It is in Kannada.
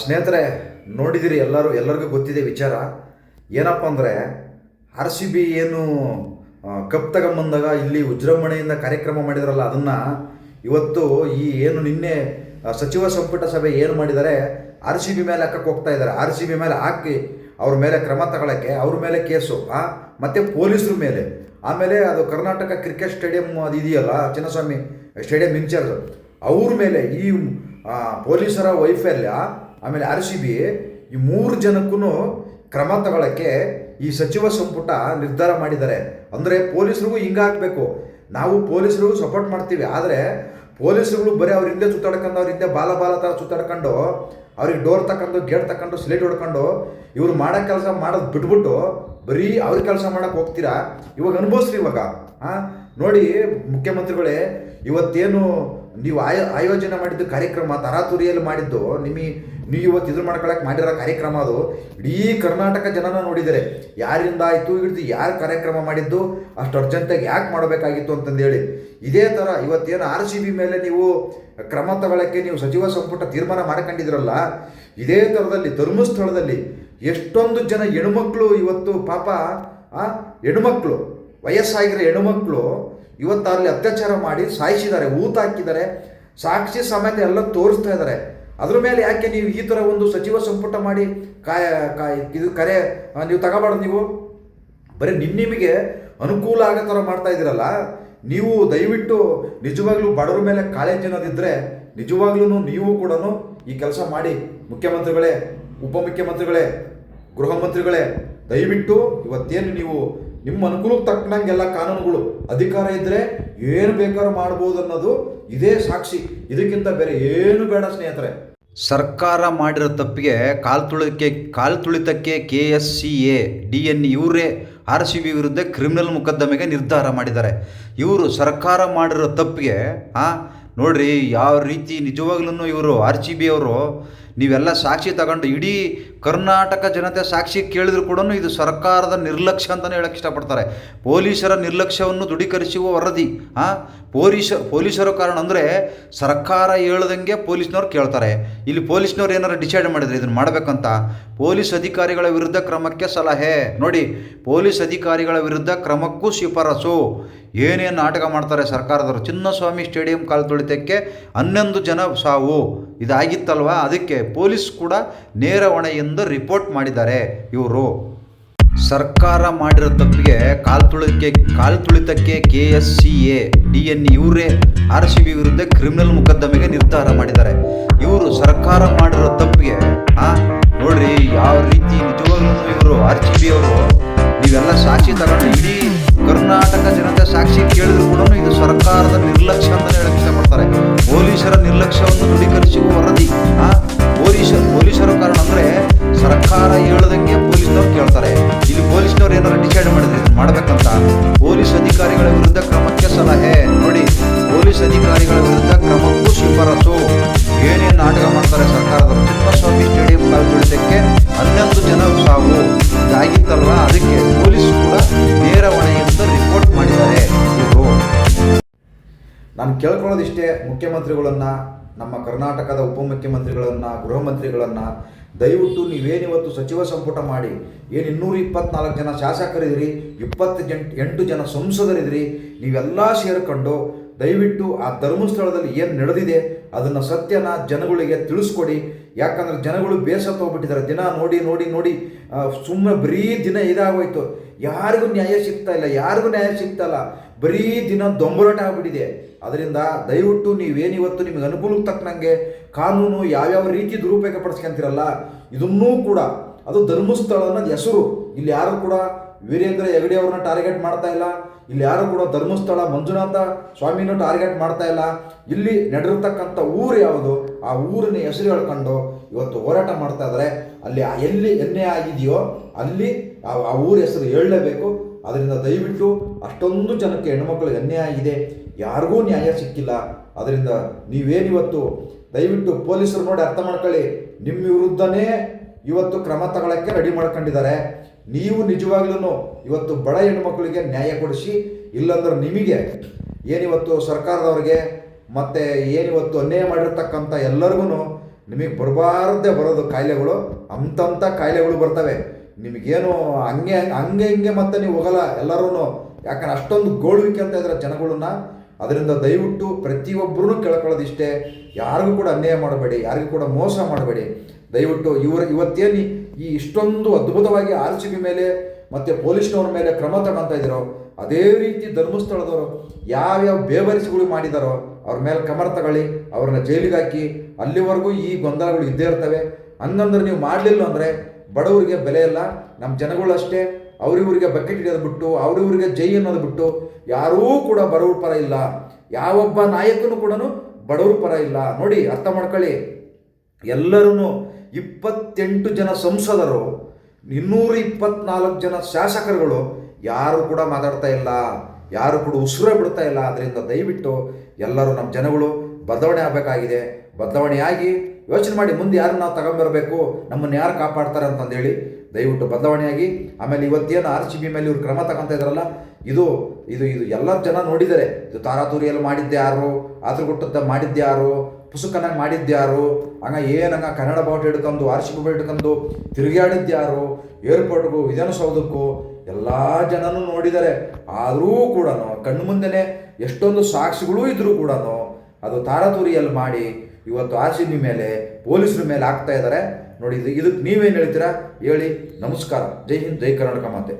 ಸ್ನೇಹಿತರೆ, ನೋಡಿದಿರಿ ಎಲ್ಲರೂ, ಎಲ್ಲರಿಗೂ ಗೊತ್ತಿದೆ ವಿಚಾರ. ಏನಪ್ಪ ಅಂದರೆ ಆರ್ ಸಿ ಬಿ ಏನು ಕಪ್ ತಗೊಂಬಂದಾಗ ಇಲ್ಲಿ ವಿಜೃಂಭಣೆಯಿಂದ ಕಾರ್ಯಕ್ರಮ ಮಾಡಿದ್ರಲ್ಲ, ಅದನ್ನು ಇವತ್ತು ಈ ಏನು ನಿನ್ನೆ ಸಚಿವ ಸಂಪುಟ ಸಭೆ ಏನು ಮಾಡಿದ್ದಾರೆ ಆರ್ ಸಿ ಬಿ ಮೇಲೆ ಹಾಕಕ್ಕೆ ಹೋಗ್ತಾ ಇದ್ದಾರೆ. ಆರ್ ಸಿ ಬಿ ಮೇಲೆ ಹಾಕಿ ಅವ್ರ ಮೇಲೆ ಕ್ರಮ ತಗೊಳ್ಳೋಕ್ಕೆ ಅವ್ರ ಮೇಲೆ ಕೇಸು ಮತ್ತೆ ಪೊಲೀಸರ ಮೇಲೆ. ಆಮೇಲೆ ಅದು ಕರ್ನಾಟಕ ಕ್ರಿಕೆಟ್ ಸ್ಟೇಡಿಯಂ ಅದು ಇದೆಯಲ್ಲ, ಚಿನ್ನಸ್ವಾಮಿ ಸ್ಟೇಡಿಯಂ ಇನ್ಚಾರ್ಜ್, ಅವ್ರ ಮೇಲೆ ಈ ಪೊಲೀಸರ ವೈಫಲ್ಯ, ಆಮೇಲೆ ಆರ್ ಸಿ ಬಿ, ಈ ಮೂರು ಜನಕ್ಕೂ ಕ್ರಮ ತಗೊಳ್ಳೋಕ್ಕೆ ಈ ಸಚಿವ ಸಂಪುಟ ನಿರ್ಧಾರ ಮಾಡಿದ್ದಾರೆ. ಅಂದರೆ ಪೊಲೀಸರಿಗೂ ಹಿಂಗಾಗಬೇಕು. ನಾವು ಪೊಲೀಸರಿಗೂ ಸಪೋರ್ಟ್ ಮಾಡ್ತೀವಿ, ಆದರೆ ಪೊಲೀಸರುಗಳು ಬರೀ ಅವ್ರ ಹಿಂದೆ ಸುತ್ತಾಡ್ಕೊಂಡು ಅವ್ರ ಹಿಂದೆ ಬಾಲ ಬಾಲ ಥರ ಸುತ್ತಾಡ್ಕೊಂಡು, ಅವ್ರಿಗೆ ಡೋರ್ ತಕೊಂಡು ಗೇಟ್ ತಕೊಂಡು ಸ್ಲೇಟ್ ಹೊಡ್ಕೊಂಡು ಇವ್ರು ಮಾಡೋ ಕೆಲಸ ಮಾಡೋದು ಬಿಟ್ಬಿಟ್ಟು ಬರೀ ಅವ್ರ ಕೆಲಸ ಮಾಡೋಕ್ಕೆ ಹೋಗ್ತೀರಾ? ಇವಾಗ ಅನುಭವಿಸ್ರಿ ಇವಾಗ. ಹಾಂ ನೋಡಿ ಮುಖ್ಯಮಂತ್ರಿಗಳೇ, ಇವತ್ತೇನು ನೀವು ಆಯೋ, ಆಯೋಜನೆ ಮಾಡಿದ್ದು ಕಾರ್ಯಕ್ರಮ, ತರಾತುರಿಯಲ್ಲಿ ಮಾಡಿದ್ದು ನಿಮಗೆ ನೀವು ಇವತ್ತು ಇದ್ರ ಮಾಡ್ಕೊಳಕ್ಕೆ ಮಾಡಿರೋ ಕಾರ್ಯಕ್ರಮ ಅದು, ಇಡೀ ಕರ್ನಾಟಕ ಜನನ ನೋಡಿದರೆ, ಯಾರಿಂದ ಆಯಿತು ಹಿಡಿದು ಯಾರು ಕಾರ್ಯಕ್ರಮ ಮಾಡಿದ್ದು, ಅಷ್ಟು ಅರ್ಜೆಂಟಾಗಿ ಯಾಕೆ ಮಾಡಬೇಕಾಗಿತ್ತು ಅಂತಂದೇಳಿ ಇದೇ ಥರ ಇವತ್ತೇನು ಆರ್ ಸಿ ಬಿ ಮೇಲೆ ನೀವು ಕ್ರಮ ತಗೊಳ್ಳೋಕ್ಕೆ ನೀವು ಸಚಿವ ಸಂಪುಟ ತೀರ್ಮಾನ ಮಾಡ್ಕೊಂಡಿದ್ರಲ್ಲ, ಇದೇ ಥರದಲ್ಲಿ ಧರ್ಮಸ್ಥಳದಲ್ಲಿ ಎಷ್ಟೊಂದು ಜನ ಹೆಣ್ಮಕ್ಳು ಇವತ್ತು ಪಾಪ ಹೆಣ್ಮಕ್ಳು, ವಯಸ್ಸಾಗಿರೋ ಹೆಣ್ಮಕ್ಳು ಇವತ್ತು ಅಲ್ಲಿ ಅತ್ಯಾಚಾರ ಮಾಡಿ ಸಾಯಿಸಿದ್ದಾರೆ ಊತ ಹಾಕಿದ್ದಾರೆ, ಸಾಕ್ಷಿ ಸಮೇತ ಎಲ್ಲ ತೋರಿಸ್ತಾ ಇದ್ದಾರೆ. ಅದ್ರ ಮೇಲೆ ಯಾಕೆ ನೀವು ಈ ಥರ ಒಂದು ಸಚಿವ ಸಂಪುಟ ಮಾಡಿ ಕಾಯ ಕಾಯ, ಇದು ಕರೆ ನೀವು ತಗೋಬಾರ್ದು ನೀವು? ಬರೀ ನಿಮ್ಮ ನಿಮಗೆ ಅನುಕೂಲ ಆಗೋ ಥರ ಮಾಡ್ತಾ ಇದ್ದೀರಲ್ಲ? ನೀವು ದಯವಿಟ್ಟು ನಿಜವಾಗ್ಲೂ ಬಡವ್ರ ಮೇಲೆ ಕಾಳಜಿ ಅನ್ನೋದಿದ್ದರೆ ನಿಜವಾಗ್ಲೂ ನೀವು ಕೂಡ ಈ ಕೆಲಸ ಮಾಡಿ. ಮುಖ್ಯಮಂತ್ರಿಗಳೇ, ಉಪಮುಖ್ಯಮಂತ್ರಿಗಳೇ, ಗೃಹ ಮಂತ್ರಿಗಳೇ, ದಯವಿಟ್ಟು ಇವತ್ತೇನು ನೀವು ನಿಮ್ಮ ಅನುಕೂಲಕ್ಕೆ ತಕ್ಕನಂಗೆಲ್ಲ ಕಾನೂನುಗಳು, ಅಧಿಕಾರ ಇದ್ದರೆ ಏನು ಬೇಕಾದ್ರೂ ಮಾಡ್ಬೋದು ಅನ್ನೋದು ಇದೇ ಸಾಕ್ಷಿ. ಇದಕ್ಕಿಂತ ಬೇರೆ ಏನು ಬೇಡ ಸ್ನೇಹಿತರೆ. ಸರ್ಕಾರ ಮಾಡಿರೋ ತಪ್ಪಿಗೆ ಕಾಲು ತುಳಿಕೆ, ಕಾಲು ತುಳಿತಕ್ಕೆ K S C A, D N ಇವರೇ ಆರ್ ಸಿ ಬಿ ವಿರುದ್ಧ ಕ್ರಿಮಿನಲ್ ಮೊಕದ್ದಮೆಗೆ ನಿರ್ಧಾರ ಮಾಡಿದ್ದಾರೆ. ಇವರು ಸರ್ಕಾರ ಮಾಡಿರೋ ತಪ್ಪಿಗೆ ಹಾಂ ನೋಡ್ರಿ, ಯಾವ ರೀತಿ ನಿಜವಾಗ್ಲೂ ಇವರು ಆರ್ ಸಿ ಬಿ ಅವರು ನೀವೆಲ್ಲ ಸಾಕ್ಷಿ ತಗೊಂಡು ಇಡೀ ಕರ್ನಾಟಕ ಜನತೆ ಸಾಕ್ಷಿ ಕೇಳಿದ್ರು ಕೂಡ ಇದು ಸರ್ಕಾರದ ನಿರ್ಲಕ್ಷ್ಯ ಅಂತಲೇ ಹೇಳಕ್ಕೆ ಇಷ್ಟಪಡ್ತಾರೆ. ಪೊಲೀಸರ ನಿರ್ಲಕ್ಷ್ಯವನ್ನು ದೃಢೀಕರಿಸುವ ವರದಿ, ಆ? ಪೊಲೀಸ, ಪೊಲೀಸರು ಕಾರಣ ಅಂದರೆ ಸರ್ಕಾರ ಹೇಳ್ದಂಗೆ ಪೊಲೀಸ್ನವ್ರು ಕೇಳ್ತಾರೆ. ಇಲ್ಲಿ ಪೊಲೀಸ್ನವ್ರು ಏನಾರು ಡಿಸೈಡ್ ಮಾಡಿದ್ರೆ ಇದನ್ನು ಮಾಡಬೇಕಂತ? ಪೊಲೀಸ್ ಅಧಿಕಾರಿಗಳ ವಿರುದ್ಧ ಕ್ರಮಕ್ಕೆ ಸಲಹೆ. ನೋಡಿ, ಪೊಲೀಸ್ ಅಧಿಕಾರಿಗಳ ವಿರುದ್ಧ ಕ್ರಮಕ್ಕೂ ಶಿಫಾರಸು. ಏನೇನು ನಾಟಕ ಮಾಡ್ತಾರೆ ಸರ್ಕಾರದವರು. ಚಿನ್ನಸ್ವಾಮಿ ಸ್ಟೇಡಿಯಂ ಕಾಲು ತುಳಿತಕ್ಕೆ ಹನ್ನೊಂದು ಜನ ಸಾವು. ಇದಾಗಿತ್ತಲ್ವಾ? ಅದಕ್ಕೆ ಪೊಲೀಸ್ ಕೂಡ ನೇರ ಹೊಣೆಯಿಂದ ರಿಪೋರ್ಟ್ ಮಾಡಿದ್ದಾರೆ ಇವರು. ಸರ್ಕಾರ ಮಾಡಿರೋ ತಪ್ಪಿಗೆ ಕಾಲು ತುಳಿಕೆ ಕಾಲು ತುಳಿತಕ್ಕೆ K S C A, D N ಇವರೇ ಆರ್ ಸಿ ಬಿ ವಿರುದ್ಧ ಕ್ರಿಮಿನಲ್ ಮೊಕದ್ದಮೆಗೆ ನಿರ್ಧಾರ ಮಾಡಿದ್ದಾರೆ. ಇವರು ಸರ್ಕಾರ ಮಾಡಿರೋ ತಪ್ಪಿಗೆ, ಆ, ನೋಡ್ರಿ ಯಾವ ರೀತಿ ನಿಜವಾಗ್ಲೂ ಇವರು ಆರ್ ಸಿ ಬಿ ಅವರು ಇವೆಲ್ಲ ಸಾಕ್ಷಿ ತಗೊಂಡು ಇಡೀ ಕರ್ನಾಟಕ ಜನತೆ ಸಾಕ್ಷಿ ಕೇಳಿದ್ರು ಕೂಡ ಇದು ಸರ್ಕಾರದ ನಿರ್ಲಕ್ಷ್ಯ ಅಂತ ಹೇಳಕ್ ಇಷ್ಟಪಡ್ತಾರೆ. ಪೊಲೀಸರ ನಿರ್ಲಕ್ಷ್ಯವನ್ನು ದೃಢೀಕರಿಸುವ ವರದಿ. ಆ ಪೊಲೀಸರು ಪೊಲೀಸರ ಕಾರಣ ಅಂದ್ರೆ ಸರ್ಕಾರ ಹೇಳದಂಗೆ ಕೇಳ್ಕೊಳ್ಳೋದಿಷ್ಟೇ ಮುಖ್ಯಮಂತ್ರಿಗಳನ್ನು, ನಮ್ಮ ಕರ್ನಾಟಕದ ಉಪಮುಖ್ಯಮಂತ್ರಿಗಳನ್ನು, ಗೃಹ ಮಂತ್ರಿಗಳನ್ನು ದಯವಿಟ್ಟು ನೀವೇನಿವತ್ತು ಸಚಿವ ಸಂಪುಟ ಮಾಡಿ, ಏನು ಇನ್ನೂರ ಇಪ್ಪತ್ನಾಲ್ಕು ಜನ ಶಾಸಕರಿದ್ರಿ ಇಪ್ಪತ್ತು ಜನ ಎಂಟು ಜನ ಸಂಸದರಿದ್ರಿ, ನೀವೆಲ್ಲ ಸೇರಿಕೊಂಡು ದಯವಿಟ್ಟು ಆ ಧರ್ಮಸ್ಥಳದಲ್ಲಿ ಏನು ನಡೆದಿದೆ ಅದನ್ನು ಸತ್ಯನ ಜನಗಳಿಗೆ ತಿಳಿಸ್ಕೊಡಿ. ಯಾಕಂದ್ರೆ ಜನಗಳು ಬೇಸತ್ತು ಹೋಗ್ಬಿಟ್ಟಿದ್ದಾರೆ ದಿನ ನೋಡಿ ನೋಡಿ ನೋಡಿ ಸುಮ್ಮನೆ ಬರೀ ದಿನ ಇದಾಗೋಯ್ತು. ಯಾರಿಗೂ ನ್ಯಾಯ ಸಿಗ್ತಾ ಇಲ್ಲ, ಯಾರಿಗೂ ನ್ಯಾಯ ಸಿಗ್ತಾ ಇಲ್ಲ. ಬರೀ ದಿನ ದೊಂಬರಾಟ ಆಗ್ಬಿಟ್ಟಿದೆ. ಅದರಿಂದ ದಯವಿಟ್ಟು ನೀವೇನಿವತ್ತು ನಿಮಗೆ ಅನುಕೂಲಕ್ಕೆ ತಕ್ಕನಂಗೆ ಕಾನೂನು ಯಾವ್ಯಾವ ರೀತಿ ದುರುಪಯೋಗ ಪಡಿಸ್ಕೊಂತೀರಲ್ಲ, ಇದನ್ನೂ ಕೂಡ. ಅದು ಧರ್ಮಸ್ಥಳ ಅನ್ನೋದು ಹೆಸರು. ಇಲ್ಲಿ ಯಾರು ಕೂಡ ವೀರೇಂದ್ರ ಹೆಗಡೆ ಅವ್ರನ್ನ ಟಾರ್ಗೆಟ್ ಮಾಡ್ತಾ ಇಲ್ಲ. ಇಲ್ಲಿ ಯಾರು ಕೂಡ ಧರ್ಮಸ್ಥಳ ಮಂಜುನಾಥ ಸ್ವಾಮಿನೂ ಟಾರ್ಗೆಟ್ ಮಾಡ್ತಾ ಇಲ್ಲ. ಇಲ್ಲಿ ನಡೆದಿರ್ತಕ್ಕಂಥ ಊರು ಯಾವುದು? ಆ ಊರಿನ ಹೆಸರು ಹೇಳ್ಕೊಂಡು ಇವತ್ತು ಹೋರಾಟ ಮಾಡ್ತಾ ಇದ್ದಾರೆ ಅಲ್ಲಿ ಎಲ್ಲಿ ಎಣ್ಣೆ ಆಗಿದೆಯೋ ಅಲ್ಲಿ ಆ ಊರ ಹೆಸರು ಹೇಳಲೇಬೇಕು. ಅದರಿಂದ ದಯವಿಟ್ಟು ಅಷ್ಟೊಂದು ಜನಕ್ಕೆ ಹೆಣ್ಮಕ್ಳಿಗೆ ಅನ್ಯಾಯ ಆಗಿದೆ ಯಾರಿಗೂ ನ್ಯಾಯ ಸಿಕ್ಕಿಲ್ಲ. ಅದರಿಂದ ನೀವೇನಿವತ್ತು ದಯವಿಟ್ಟು ಪೊಲೀಸರು ನೋಡಿ ಅರ್ಥ ಮಾಡ್ಕೊಳ್ಳಿ. ನಿಮ್ಮ ವಿರುದ್ಧನೇ ಇವತ್ತು ಕ್ರಮ ತಗೊಳ್ಳೋಕ್ಕೆ ರೆಡಿ ಮಾಡ್ಕೊಂಡಿದ್ದಾರೆ. ನೀವು ನಿಜವಾಗ್ಲೂ ಇವತ್ತು ಬಡ ಹೆಣ್ಮಕ್ಳಿಗೆ ನ್ಯಾಯ ಕೊಡಿಸಿ, ಇಲ್ಲಂದ್ರೆ ನಿಮಗೆ ಏನಿವತ್ತು ಸರ್ಕಾರದವ್ರಿಗೆ ಮತ್ತು ಏನಿವತ್ತು ಅನ್ಯಾಯ ಮಾಡಿರ್ತಕ್ಕಂಥ ಎಲ್ಲರಿಗೂ ನಿಮಗೆ ಬರಬಾರ್ದೇ ಬರೋದು ಕಾಯಿಲೆಗಳು, ಅಂಥಂಥ ಕಾಯಿಲೆಗಳು ಬರ್ತವೆ. ನಿಮಗೇನು ಹಂಗೆ ಹಂಗೆ ಹಿಂಗೆ ಮತ್ತೆ ನೀವು ಹೋಗಲ್ಲ ಎಲ್ಲರೂ ಯಾಕಂದ್ರೆ ಅಷ್ಟೊಂದು ಗೋಳುವಿಕೆ ಅಂತ ಇದ್ದಾರೆ ಜನಗಳನ್ನ. ಅದರಿಂದ ದಯವಿಟ್ಟು ಪ್ರತಿಯೊಬ್ಬರೂ ಕೇಳ್ಕೊಳ್ಳೋದಿಷ್ಟೇ. ಯಾರಿಗೂ ಕೂಡ ಅನ್ಯಾಯ ಮಾಡಬೇಡಿ, ಯಾರಿಗೂ ಕೂಡ ಮೋಸ ಮಾಡಬೇಡಿ. ದಯವಿಟ್ಟು ಇವರು, ಇವತ್ತೇನು ಈ- ಇಷ್ಟೊಂದು ಅದ್ಭುತವಾಗಿ ಆರ್ ಸಿ ಬಿ ಮೇಲೆ ಮತ್ತು ಪೊಲೀಸ್ನವ್ರ ಮೇಲೆ ಕ್ರಮ ತಗೊಂತ ಇದ್ದೀರೋ, ಅದೇ ರೀತಿ ಧರ್ಮಸ್ಥಳದವರು ಯಾವ್ಯಾವ ಬೇಬರಿಸುಗಳು ಮಾಡಿದಾರೋ, ಅವ್ರ ಮೇಲೆ ಕಮರ ತಗೊಳ್ಳಿ, ಅವ್ರನ್ನ ಜೈಲಿಗೆ ಹಾಕಿ, ಅಲ್ಲಿವರೆಗೂ ಈ ಗೊಂದಲಗಳು ಇದ್ದೇ ಇರ್ತವೆ. ಹಂಗಂದ್ರೆ ನೀವು ಮಾಡಲಿಲ್ಲ ಅಂದರೆ ಬಡವರಿಗೆ ಬೆಲೆ ಇಲ್ಲ ನಮ್ಮ ಜನಗಳು ಅಷ್ಟೇ, ಅವ್ರಿವ್ರಿಗೆ ಬಕೆಟ್ ಹಿಡಿಯೋದು ಬಿಟ್ಟು, ಅವ್ರಿವ್ರಿಗೆ ಜೈ ಅನ್ನೋದು ಬಿಟ್ಟು, ಯಾರೂ ಕೂಡ ಬಡವ್ರ ಪರ ಇಲ್ಲ. ಯಾವೊಬ್ಬ ನಾಯಕನು ಕೂಡ ಬಡವ್ರ ಪರ ಇಲ್ಲ. ನೋಡಿ, ಅರ್ಥ ಮಾಡ್ಕೊಳ್ಳಿ. ಎಲ್ಲರೂ ಇಪ್ಪತ್ತೆಂಟು ಜನ ಸಂಸದರು, ಇನ್ನೂರ ಇಪ್ಪತ್ನಾಲ್ಕು ಜನ ಶಾಸಕರುಗಳು, ಯಾರು ಕೂಡ ಮಾತಾಡ್ತಾ ಇಲ್ಲ, ಯಾರು ಕೂಡ ಉಸಿರೇ ಬಿಡ್ತಾ ಇಲ್ಲ. ಅದರಿಂದ ದಯವಿಟ್ಟು ಎಲ್ಲರೂ ನಮ್ಮ ಜನಗಳು ಬದಲಾವಣೆ ಆಗಬೇಕಾಗಿದೆ. ಬದಲಾವಣೆಯಾಗಿ ಯೋಚನೆ ಮಾಡಿ ಮುಂದೆ ಯಾರು ನಾವು ತಗೊಂಬರಬೇಕು ನಮ್ಮನ್ನು ಯಾರು ಕಾಪಾಡ್ತಾರೆ ಅಂತಂದೇಳಿ ದಯವಿಟ್ಟು ಬದಲಾವಣೆಯಾಗಿ. ಆಮೇಲೆ ಇವತ್ತೇನು ಆರ್ ಸಿ ಬಿ ಮೇಲೆ ಇವ್ರು ಕ್ರಮ ತಗೊಂತ ಇದ್ರಲ್ಲ, ಇದು ಇದು ಇದು ಎಲ್ಲ ಜನ ನೋಡಿದ್ದಾರೆ. ಇದು ತಾರಾತೂರಿಯಲ್ಲಿ ಮಾಡಿದ್ದೆ ಯಾರು ಆದ್ರ ಗುಟ್ಟದ ಮಾಡಿದ್ದೆ ಯಾರು ಪುಸ್ತಕನಾಗ ಮಾಡಿದ್ಯಾರು? ಹಂಗ ಏನಂಗ ಕನ್ನಡ ಬಾವುಟ ಹಿಡ್ಕೊಂಡು, ವಾರ್ಷಿಕ ಸಿ ಬಿ ಹಿಡ್ಕೊಂಡು ತಿರುಗಾಡಿದ್ದೆ ಯಾರು ಏರ್ಪೋರ್ಟ್ಗೂ, ವಿಧಾನಸೌಧಕ್ಕೂ ಎಲ್ಲ ಜನನೂ ನೋಡಿದ್ದಾರೆ ಆದರೂ ಕೂಡ ಕಣ್ಣು ಮುಂದೆನೆ ಎಷ್ಟೊಂದು ಸಾಕ್ಷಿಗಳೂ ಇದ್ದರೂ ಕೂಡ ಅದು ತಾರತೂರಿಯಲ್ಲಿ ಮಾಡಿ ಇವತ್ತು ಆರ್ ಸಿ ಬಿ ಮೇಲೆ, ಪೊಲೀಸರ ಮೇಲೆ ಆಗ್ತಾ ಇದ್ದಾರೆ ನೋಡಿ, ಇದು ಇದಕ್ಕೆ ನೀವೇನು ಹೇಳ್ತೀರಾ? ಹೇಳಿ, ನಮಸ್ಕಾರ. ಜೈ ಹಿಂದ್, ಜೈ ಕರ್ನಾಟಕ ಮಾತೆ.